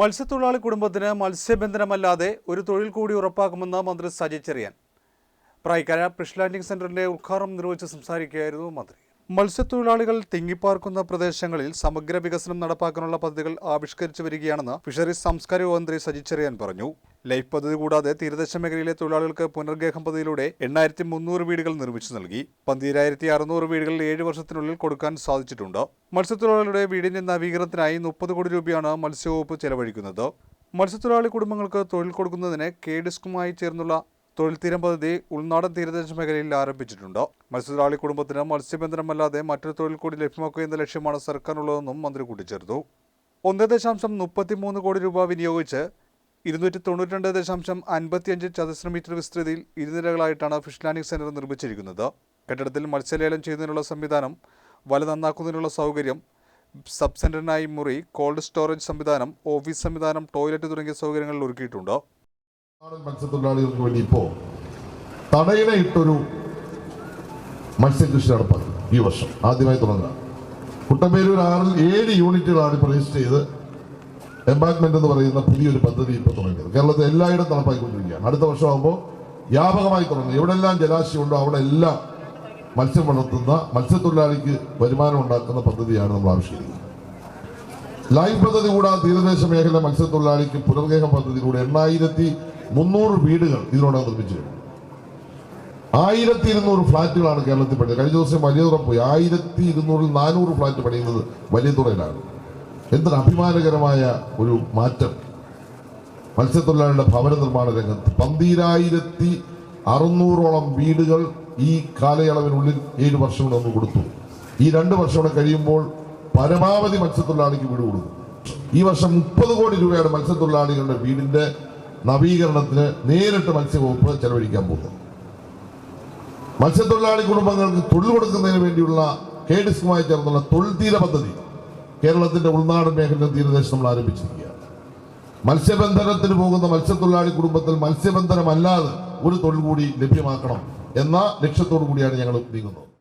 മത്സ്യത്തൊഴിലാളി കുടുംബത്തിന് മത്സ്യബന്ധനമല്ലാതെ ഒരു തൊഴിൽ കൂടി ഉറപ്പാക്കുമെന്ന് മന്ത്രി സജി ചെറിയാൻ. പ്രായിക്കര ഫിഷ് ലാൻഡിംഗ് സെന്ററിന്റെ ഉദ്ഘാടനം നിർവഹിച്ച് സംസാരിക്കുകയായിരുന്നു മന്ത്രി. മത്സ്യത്തൊഴിലാളികൾ തിങ്ങിപ്പാർക്കുന്ന പ്രദേശങ്ങളിൽ സമഗ്ര വികസനം നടപ്പാക്കാനുള്ള പദ്ധതികൾ ആവിഷ്കരിച്ചു വരികയാണെന്ന് ഫിഷറീസ് സാംസ്കാരിക മന്ത്രി സജി ചെറിയാൻ പറഞ്ഞു. ലൈഫ് പദ്ധതി കൂടാതെ തീരദേശ മേഖലയിലെ തൊഴിലാളികൾക്ക് പുനർഗേഹം പദ്ധതിയിലൂടെ എണ്ണായിരത്തി മുന്നൂറ് വീടുകൾ നിർമ്മിച്ചു നൽകി. പന്തിരായിരത്തി അറുന്നൂറ് വീടുകൾ ഏഴ് വർഷത്തിനുള്ളിൽ കൊടുക്കാൻ സാധിച്ചിട്ടുണ്ട്. മത്സ്യത്തൊഴിലാളികളുടെ വീടിന്റെ നവീകരണത്തിനായി മുപ്പത് കോടി രൂപയാണ് മത്സ്യവകുപ്പ് ചെലവഴിക്കുന്നത്. മത്സ്യത്തൊഴിലാളി കുടുംബങ്ങൾക്ക് തൊഴിൽ കൊടുക്കുന്നതിന് കെ ഡിസ്കുമായി ചേർന്നുള്ള തൊഴിൽ തീരം പദ്ധതി ഉൾനാടൻ തീരദേശ മേഖലയിൽ ആരംഭിച്ചിട്ടുണ്ട്. മത്സ്യത്തൊഴിലാളി കുടുംബത്തിന് മത്സ്യബന്ധനമല്ലാതെ മറ്റൊരു തൊഴിൽ കൂടി ലഭ്യമാക്കുക എന്ന ലക്ഷ്യമാണ് സർക്കാരിനുള്ളതെന്നും മന്ത്രി കൂട്ടിച്ചേർത്തു. ഒന്ന് ദശാംശം മുപ്പത്തിമൂന്ന് കോടി രൂപ വിനിയോഗിച്ച് ഇരുന്നൂറ്റി തൊണ്ണൂറ്റി രണ്ട് ദശാംശം അൻപത്തിയഞ്ച് ചതുശ്ര മീറ്റർ വിസ്തൃതിയിൽ ഇരുനിരകളായിട്ടാണ് ഫിഷ് ലാൻഡിംഗ് സെന്റർ നിർമ്മിച്ചിരിക്കുന്നത്. കെട്ടിടത്തിൽ മത്സ്യലേലം ചെയ്യുന്നതിനുള്ള സംവിധാനം വല നന്നാക്കുന്നതിനുള്ള സൗകര്യം സബ് സെന്ററിനായി മുറി കോൾഡ് സ്റ്റോറേജ് സംവിധാനം ഓഫീസ് സംവിധാനം ടോയ്ലറ്റ് തുടങ്ങിയ സൗകര്യങ്ങൾ ഒരുക്കിയിട്ടുണ്ട്. നാടൻ മത്സ്യത്തൊഴിലാളികൾക്ക് വേണ്ടി ഇപ്പോ ഇട്ടൊരു മത്സ്യകൃഷി നടപ്പാക്കി ഈ വർഷം. ആദ്യമായി തുടങ്ങുക കുട്ടമ്പേരൂർ ആറിൽ ഏഴ് യൂണിറ്റുകളാണ് ഇപ്പോൾ രജിസ്റ്റർ ചെയ്ത് എംബാക്മെന്റ് എന്ന് പറയുന്ന പുതിയൊരു പദ്ധതി ഇപ്പോൾ തുടങ്ങിയത്. കേരളത്തിൽ എല്ലായിടത്തും നടപ്പാക്കിക്കൊണ്ടിരിക്കുകയാണ്. അടുത്ത വർഷമാകുമ്പോൾ വ്യാപകമായി തുടങ്ങും. എവിടെല്ലാം ജലാശയമുണ്ടോ അവിടെ എല്ലാം മത്സ്യം വളർത്തുന്ന മത്സ്യത്തൊഴിലാളിക്ക് വരുമാനം ഉണ്ടാക്കുന്ന പദ്ധതിയാണ് നമ്മൾ ആവിഷ്കരിക്കുന്നത്. ലൈഫ് പദ്ധതി കൂടാതെ തീരദേശ മേഖല മത്സ്യത്തൊഴിലാളിക്ക് പുനർഗേഹ പദ്ധതിയിലൂടെ എണ്ണായിരത്തി മുന്നൂറ് വീടുകൾ ഇതിനോടകം നിർമ്മിച്ചു ആയിരത്തി ഇരുന്നൂറ് ഫ്ളാറ്റുകളാണ് കേരളത്തിൽ പണിയത് കഴിഞ്ഞ ദിവസം വലിയതുറ പോയി. ആയിരത്തി ഇരുന്നൂറിൽ നാനൂറ് ഫ്ളാറ്റ് പണിയുന്നത് വലിയതുറയിലാണ്. എന്തൊരു അഭിമാനകരമായ ഒരു മാറ്റം. മത്സ്യത്തൊഴിലാളിയുടെ ഭവന നിർമ്മാണ രംഗത്ത് പന്തീരായിരത്തി അറുന്നൂറോളം വീടുകൾ ഈ കാലയളവിനുള്ളിൽ ഏഴ് വർഷം കൊണ്ട് നമ്മൾ കൊടുത്തു. ഈ രണ്ട് വർഷം കൂടെ കഴിയുമ്പോൾ പരമാവധി മത്സ്യത്തൊഴിലാളിക്ക് വീട് കൊടുക്കും. ഈ വർഷം മുപ്പത് കോടി രൂപയാണ് മത്സ്യത്തൊഴിലാളികളുടെ വീടിന്റെ നവീകരണത്തിന് നേരിട്ട് മത്സ്യവകുപ്പ് ചെലവഴിക്കാൻ പോകുന്നു. മത്സ്യത്തൊഴിലാളി കുടുംബങ്ങൾക്ക് തൊഴിൽ കൊടുക്കുന്നതിന് വേണ്ടിയുള്ള കെ ഡിസ്കുമായി ചേർന്നുള്ള തൊഴിൽ തീര പദ്ധതി കേരളത്തിന്റെ ഉൾനാടൻ മേഖല തീരദേശം നമ്മൾ ആരംഭിച്ചിരിക്കുകയാണ്. മത്സ്യബന്ധനത്തിന് പോകുന്ന മത്സ്യത്തൊഴിലാളി കുടുംബത്തിൽ മത്സ്യബന്ധനമല്ലാതെ ഒരു തൊഴിൽ കൂടി ലഭ്യമാക്കണം എന്ന ലക്ഷ്യത്തോടു കൂടിയാണ് ഞങ്ങൾ നീങ്ങുന്നത്.